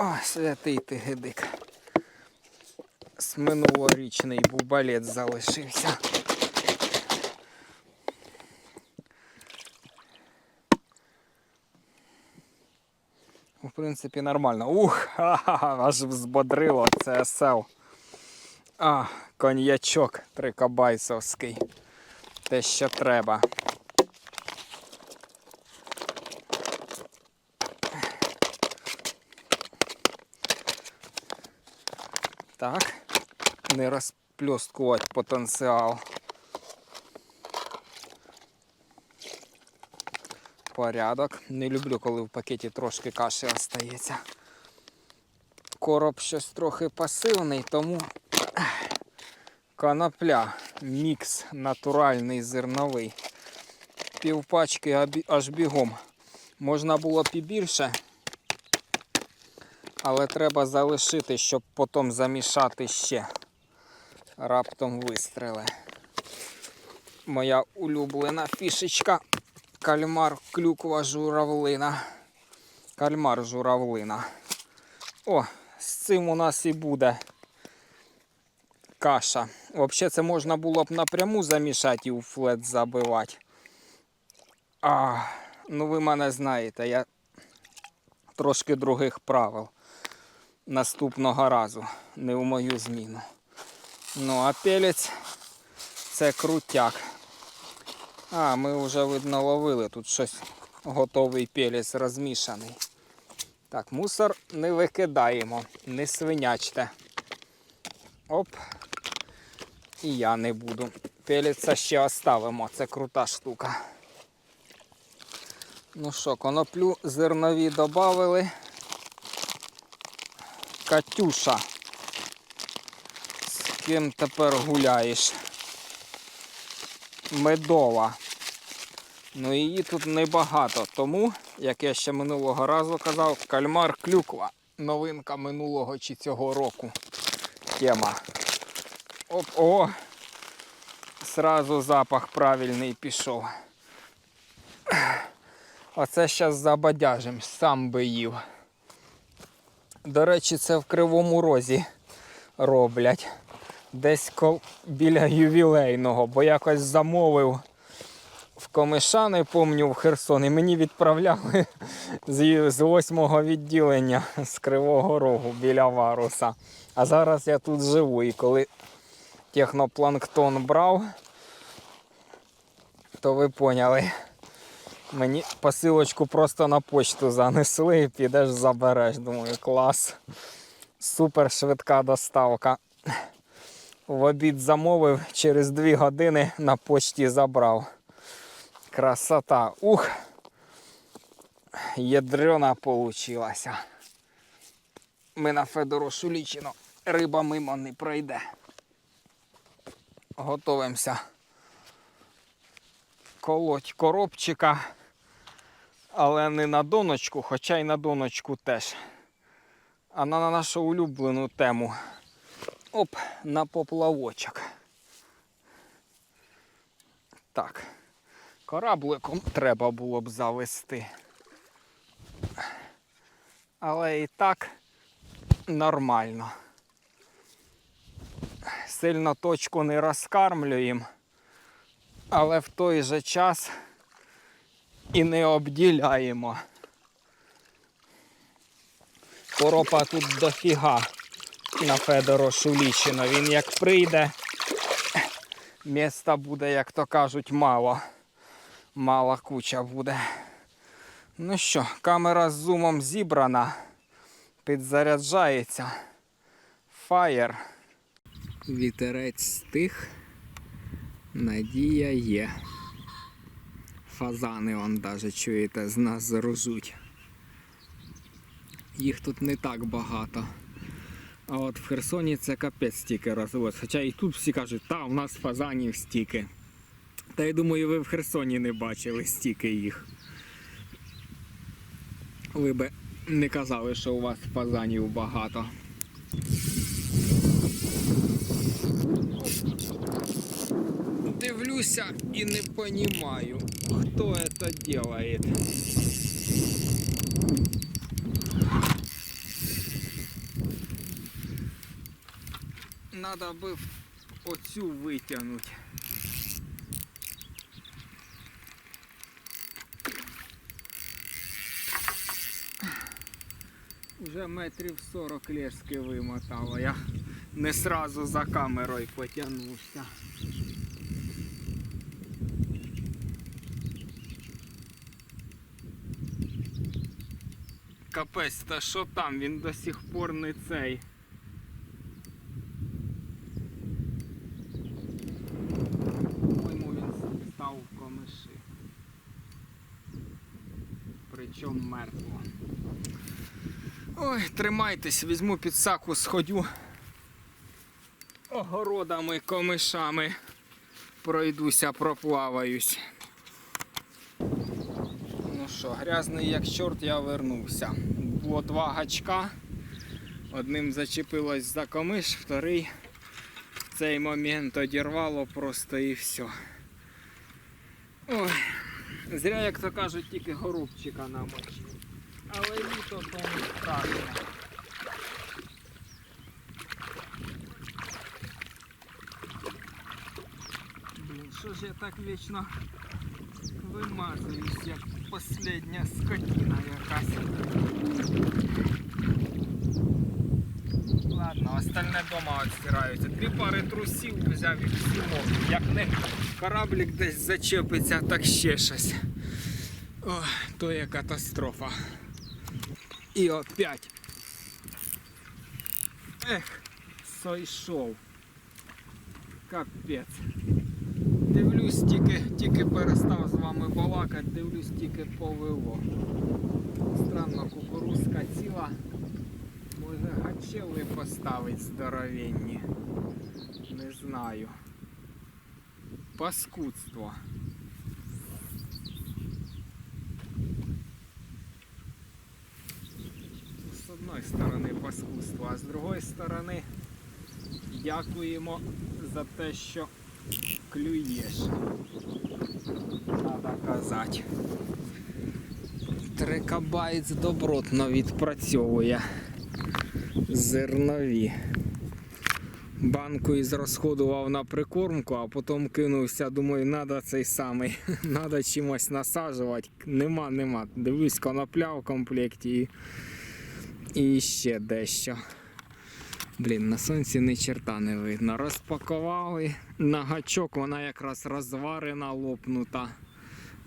О, святий ти гидик. З минулорічний бубалець залишився. В принципі, нормально. Ух, ха-ха, аж взбодрило це сел. А, коньячок трикобайсовський. Те, що треба. Так. Не розплюскувати потенціал. Порядок. Не люблю, коли в пакеті трошки каші остається. Короб щось трохи пасивний, тому конопля. Мікс натуральний зерновий. Півпачки аж бігом. Можна було б і більше, але треба залишити, щоб потім замішати ще. Раптом вистріли. Моя улюблена фішечка. Кальмар, клюква, журавлина. Кальмар журавлина. О, з цим у нас і буде каша. Взагалі це можна було б напряму замішати і у флет забивати. А, ну ви мене знаєте, я трошки других правил. Наступного разу, не в мою зміну. Ну, а пелець це крутяк. А, ми вже видно ловили. Тут щось готовий пелець розмішаний. Так, мусор не викидаємо, не свинячте. Оп. І я не буду. Пелеця ще оставимо, це крута штука. Ну що, коноплю зернові додали. Катюша. Ким тепер гуляєш? Медова. Ну її тут небагато, тому, як я ще минулого разу казав, кальмар клюква. Новинка минулого чи цього року. Тема. Оп, о! Сразу запах правильний пішов. Оце зараз забадяжим, сам би їв. До речі, це в Кривому Розі роблять. Десь біля ювілейного, бо якось замовив в Комиша, не помню, в Херсон, і мені відправляли з, з восьмого відділення з Кривого Рогу біля Варуса. А зараз я тут живу і коли технопланктон брав, то ви поняли. Мені посилочку просто на почту занесли і підеш забереш. Думаю, клас. Супер швидка доставка. В обід замовив, через дві години на почті забрав. Красота. Ух! Ядрена получилася. Ми на Федору Шулічино. Риба мимо не пройде. Готовимося колоть коробчика, але не на доночку, хоча й на доночку теж. А на нашу улюблену тему. Оп, на поплавочок. Так. Корабликом треба було б завести. Але і так нормально. Сильно точку не розкармлюємо, але в той же час і не обділяємо. Коропа тут дофіга на Федоро Шулічино. Він як прийде, міста буде, як то кажуть, мало. Мала куча буде. Ну що, камера з зумом зібрана, підзаряджається. Фаєр. Вітерець стих. Надія є. Фазани, он даже чуєте, з нас заружуть. Їх тут не так багато. А от в Херсоні це капець стільки розвелось. Хоча і тут всі кажуть, та у нас фазанів стільки. Та я думаю, ви в Херсоні не бачили стільки їх. Ви би не казали, що у вас фазанів багато. Дивлюся і не розумію, хто це робить. Треба би оцю витягнути. Уже метрів 40 лески вимотало. Я не сразу за камерою потягнувся. Капець, та що там? Він до сих пор не цей. По-моєму, він став в комиші. Причому мертво. Ой, тримайтесь, візьму підсаку, сходю огородами, комишами. Пройдуся, проплаваюсь. Ну що, грязний як чорт, я вернувся. Було два гачка. Одним зачепилось за комиш, вторий в цей момент одірвало просто і все. Ой, зря, як то кажуть, тільки горобчика намочив. Але літо то не страшно. Блін, що ж я так вічно вимазуюсь, як последня скотина якась. Ладно, остальне дома відстираються. Дві пари трусів взяв і всі мокрі. Як не кораблик десь зачепиться, так ще щось. Ой, то є катастрофа. І опять. Ех, сойшов. Капець. Дивлюсь, тільки, тільки перестав з вами балакати, дивлюсь, тільки повело. Странно, кукурузка ціла. Може гачели поставить здоровенні. Не знаю. Паскудство. З одної сторони паскудство, а з другої сторони дякуємо за те, що клюєш. Треба казати. Трекабайт добротно відпрацьовує зернові. Банку ізрозходував на прикормку, а потім кинувся, думаю, треба цей самий, треба чимось насаджувати. Нема, нема. Дивлюсь, конопля в комплекті і, і ще дещо. Блін, на сонці ні черта не видно. Розпакували на гачок, вона якраз розварена, лопнута.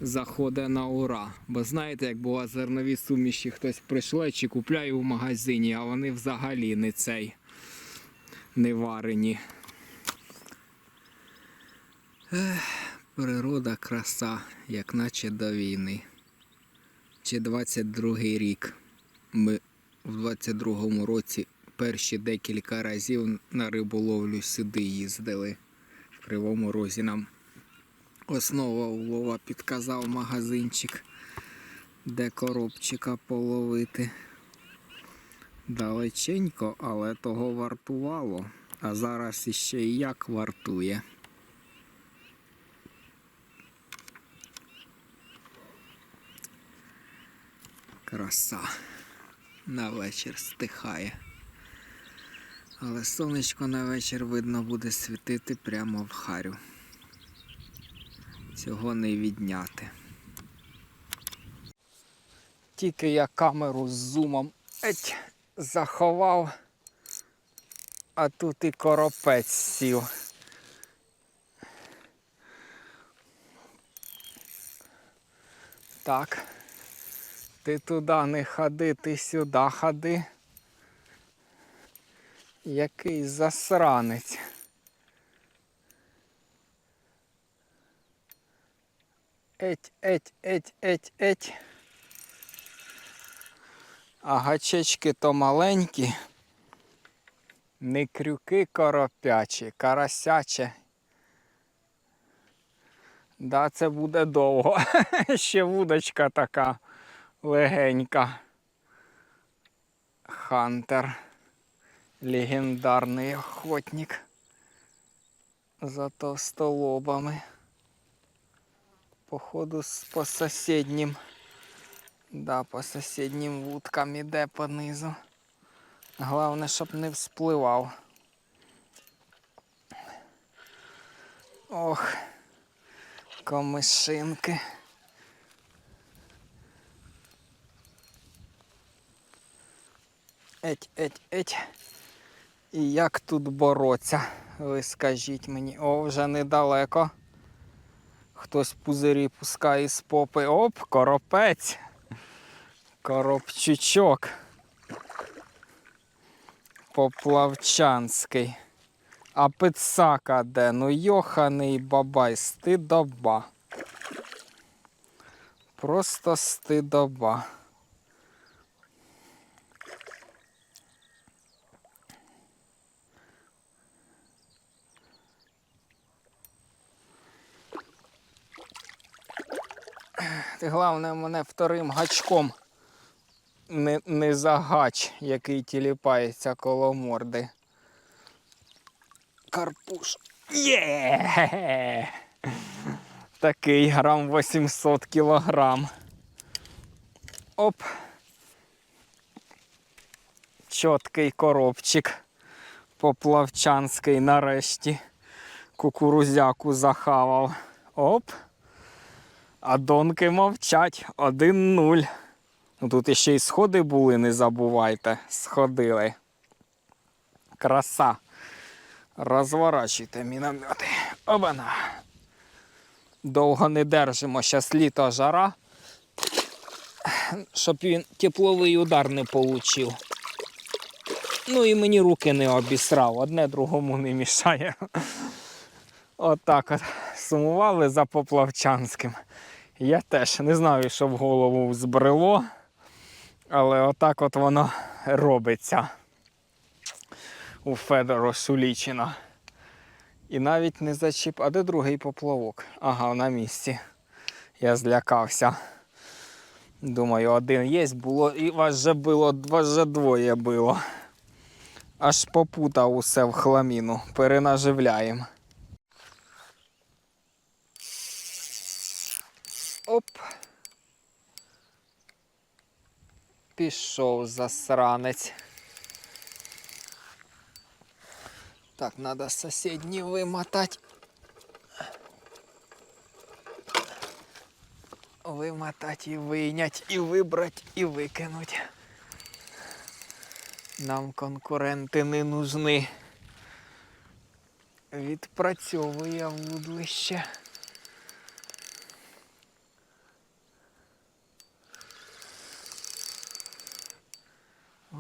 Заходить на ура. Бо знаєте, як бува зернові суміші хтось прийшле чи купляє в магазині, а вони взагалі не цей не варені. Ех, природа краса, як наче до війни. Чи 22-й рік. Ми в 22-му році перші декілька разів на риболовлю сюди їздили. В Кривому Розі нам основа улова підказав магазинчик, де коробчика половити. Далеченько, але того вартувало. А зараз іще і як вартує. Краса. На вечір стихає. Але сонечко на вечір видно буде світити прямо в харю. Цього не відняти. Тільки я камеру з зумом еть, заховав, а тут і коропець сів. Так. Ти туди не ходи, ти сюди ходи. Який засранець. Еть, еть, еть, еть, еть. А гачечки то маленькі. Не крюки коропячі, карасяче. Да, це буде довго. Ще вудочка така легенька. Хантер. Легендарний охотник. За товстолобами. Походу по соседним. Да, по соседнім вудкам іде понизу. Головне, щоб не вспливав. Ох, комишинки. Еть, еть, еть. І як тут бороться? Ви скажіть мені. О, вже недалеко. Хтось пузирі пускає з попи. Оп, коропець. Коробчучок. Поплавчанський. А пицака де? Ну йоханий бабай, стидоба. Просто стидоба. Ти головне мене вторим гачком не, не загач, який тіліпається коло морди. Карпуш. Є! Такий грам 800 кілограм. Оп. Чоткий коробчик. Поплавчанський нарешті. Кукурузяку захавав. Оп. А донки мовчать 1-0. Ну тут іще й сходи були, не забувайте. Сходили. Краса. Розворачуйте міномети. Обана. Довго не держимо, щас літо жара. Щоб він тепловий удар не получив. Ну і мені руки не обісрав, одне другому не мішає. Отак от, сумували за Поплавчанським. Я теж не знаю, що в голову збрело, але отак от воно робиться у Федору Шулічина. І навіть не зачіп. А де другий поплавок? Ага, на місці. Я злякався. Думаю, один є, було, і вас же було, вас же двоє було. Аж попутав усе в хламіну. Перенаживляємо. Оп. Пішов засранець. Так, надо соседний вымотать. Вымотать и вынять, и выбрать, и викинуть. Нам конкуренти не нужны. Відпрацьовує вудлище.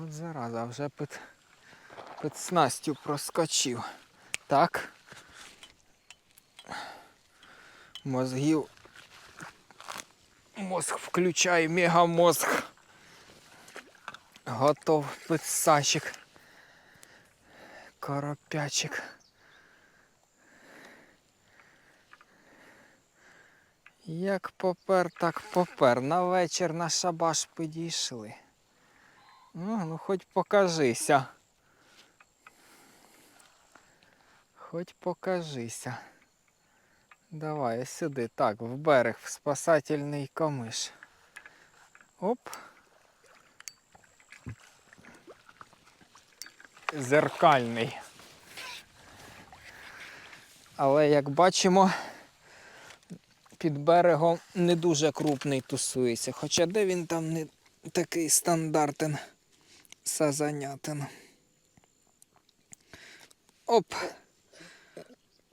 От зараза, вже під, під снастю проскочив. Так. Мозгів. Мозг включай, мегамозг. Готов пиццачик. Коропячик. Як попер, так попер. На вечір на шабаш підійшли. Ну, ну хоч покажися. Хоч покажися. Давай сюди. Так, в берег, в спасательний комиш. Оп. Зеркальний. Але як бачимо, під берегом не дуже крупний тусується. Хоча де він там не такий стандартен сазанятин. Оп.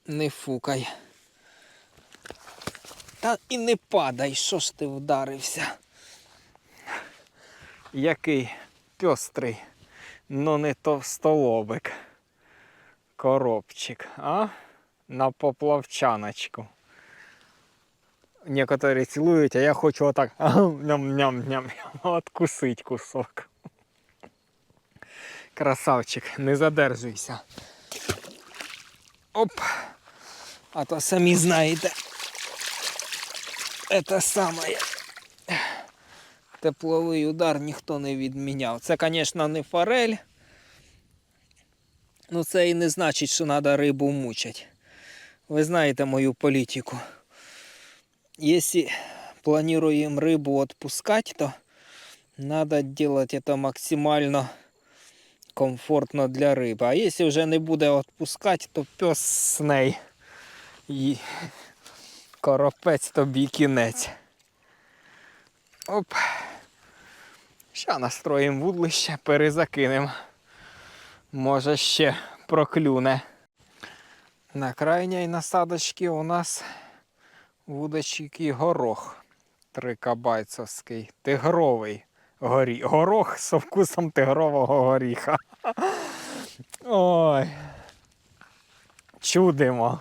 Не фукай. Та і не падай, що ж ти вдарився. Який пьострий, ну не товстолобик. Коробчик, а? На поплавчаночку. Некоторі цілують, а я хочу отак ням-ням-ням откусить кусок. Красавчик, не задержуйся. Оп. А то самі знаєте. Це саме. Тепловий удар ніхто не відміняв. Це, звісно, не форель. Ну це і не значить, що треба рибу мучити. Ви знаєте мою політику. Якщо плануємо рибу відпускати, то треба робити це максимально Комфортно для риби. А якщо вже не буде відпускати, то пес з нею І коропець тобі кінець. Оп. Ща настроїмо вудлище, перезакинемо. Може ще проклюне. На крайній насадочці у нас вудочки горох. Трикабайцовський, тигровий горі... горох з вкусом тигрового горіха. Ой. Чудимо.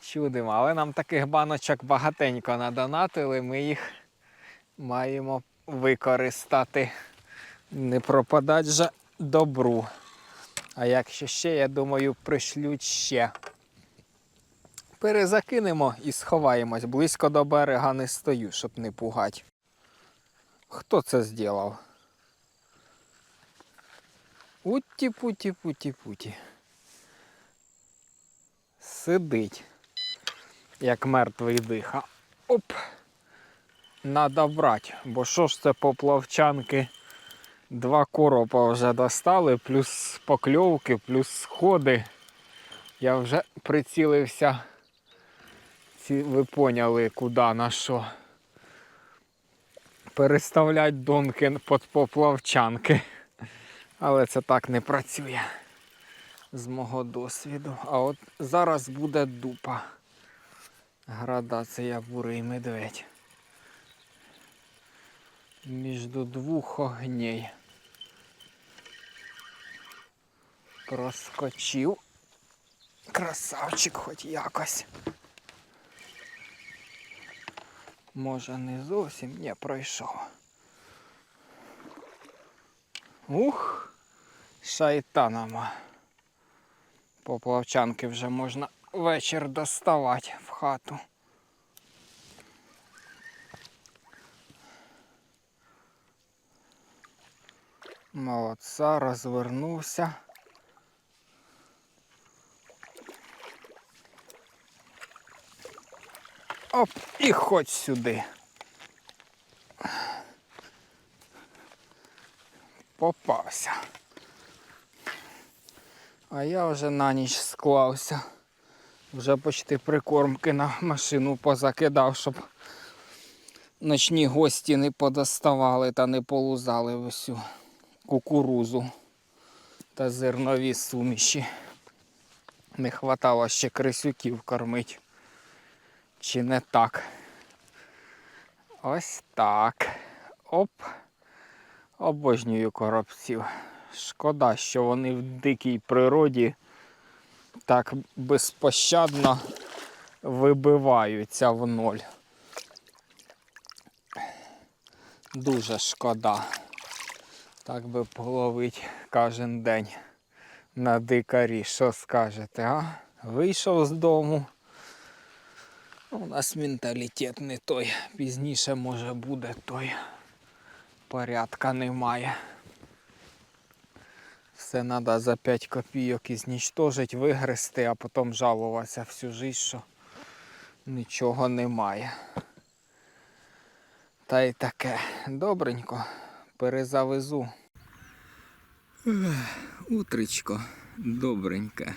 Чудимо. Але нам таких баночок багатенько надонатили, ми їх маємо використати. Не пропадать же добру. А якщо ще, я думаю, пришлють ще. Перезакинемо і сховаємось. Близько до берега не стою, щоб не пугать. Хто це зробив? Утті-путі-путі-путі. Сидить, як мертвий диха. Оп! Надо брати, бо що ж це поплавчанки? Два коропа вже достали, плюс покльовки, плюс сходи. Я вже прицілився. Ці, ви поняли, куди на що. Переставлять донки під поплавчанки. Але це так не працює з мого досвіду. А от зараз буде дупа. Градація бурий медведь. Між двох огней. Проскочив. Красавчик хоч якось. Може не зовсім, ні, пройшов. Ух, шайтанама. Поплавчанки вже можна вечір доставати в хату. Молодца, розвернувся. Оп, і хоч сюди. Попався. А я вже на ніч склався. Вже почти прикормки на машину позакидав, щоб ночні гості не подоставали та не полузали всю кукурузу та зернові суміші. Не хватало ще крисюків кормить. Чи не так? Ось так. Оп. Обожнюю коробців. Шкода, що вони в дикій природі так безпощадно вибиваються в ноль. Дуже шкода. Так би половить кожен день на дикарі. Що скажете, а? Вийшов з дому. У нас менталітет не той. Пізніше може буде той. Порядка немає. Все треба за 5 копійок ізнічтожить, вигрести, а потім жалуватися всю життя, що нічого немає. Та й таке. Добренько, перезавезу. Утречко добреньке.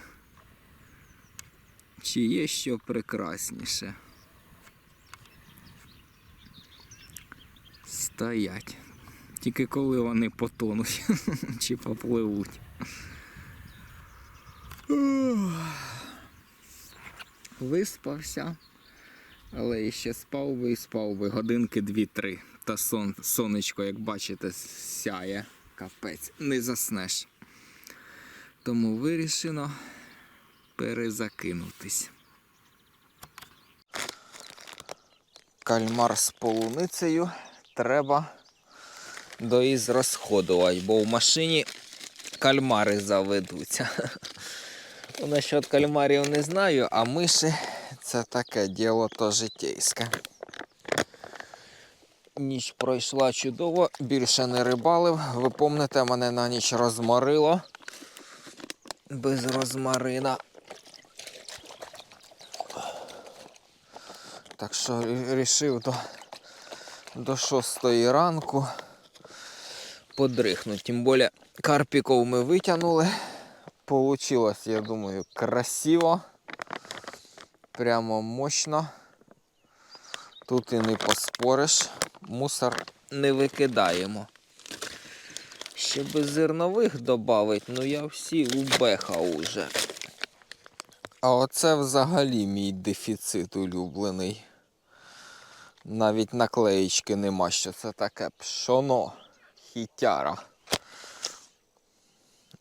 Чи є що прекрасніше? Стоять. Тільки коли вони потонуть чи попливуть. Виспався, але ще спав би і спав би годинки 2-3. Та сон, сонечко, як бачите, сяє. Капець, не заснеш. Тому вирішено перезакинутись. Кальмар з полуницею треба доізрозходувати, бо в машині кальмари заведуться. Ну, Насчет кальмарів не знаю, а миші це таке діло то житейське. Ніч пройшла чудово, більше не рибалив. Ви помните, мене на ніч розморило. Без розмарина. Так що рішив до, до 6 ранку подрихнути. Тим більше карпіков ми витягнули. Получилось, я думаю, красиво. прямо мощно. Тут і не поспориш. Мусор не викидаємо. Ще без зернових додавить, ну я всі убеха уже. А оце взагалі мій дефіцит улюблений. Навіть наклеїчки нема, що це таке пшоно, хітяра.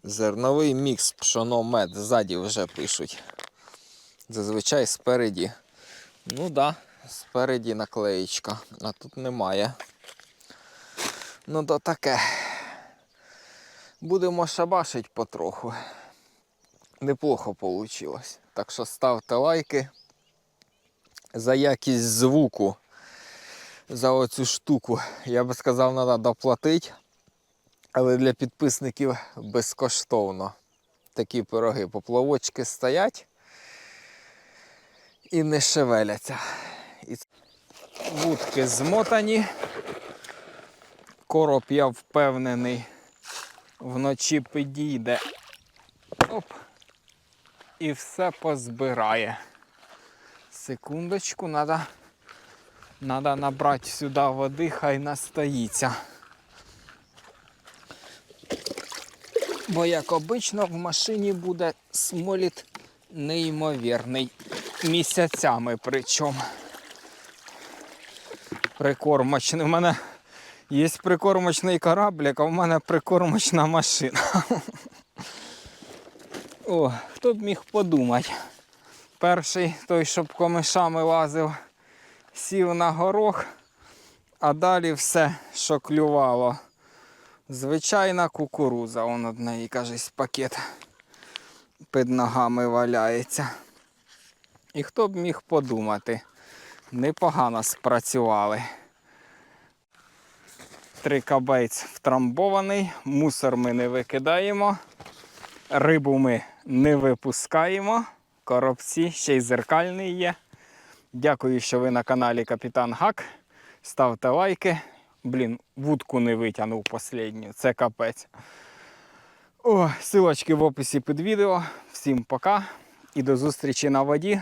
Зерновий мікс пшоно мед ззаді вже пишуть. Зазвичай спереді. Ну да, спереді наклеїчка, а тут немає. Ну то таке. Будемо шабашить потроху. Неплохо вийшло. Так що ставте лайки за якість звуку. За оцю штуку. Я би сказав, треба доплатити. Але для підписників безкоштовно. Такі пироги. Поплавочки стоять і не шевеляться. І... Вудки змотані. Короб, я впевнений, вночі підійде. Оп. І все позбирає. Секундочку, треба надо набрати сюди води, хай настоїться. Бо, як обично, в машині буде смоліт неймовірний. Місяцями причому. Прикормочний. У мене є прикормочний кораблик, а в мене прикормочна машина. О, хто б міг подумати. Перший той, щоб комишами лазив, сів на горох, а далі все, що клювало. Звичайна кукуруза, он од неї, кажись, пакет під ногами валяється. І хто б міг подумати, непогано спрацювали. Трикабець втрамбований, мусор ми не викидаємо, рибу ми не випускаємо, коробці ще й зеркальний є. Дякую, що ви на каналі Капітан Гак. Ставте лайки. Блін, вудку не витягнув останню, це капець. О, силочки в описі під відео. Всім пока і до зустрічі на воді.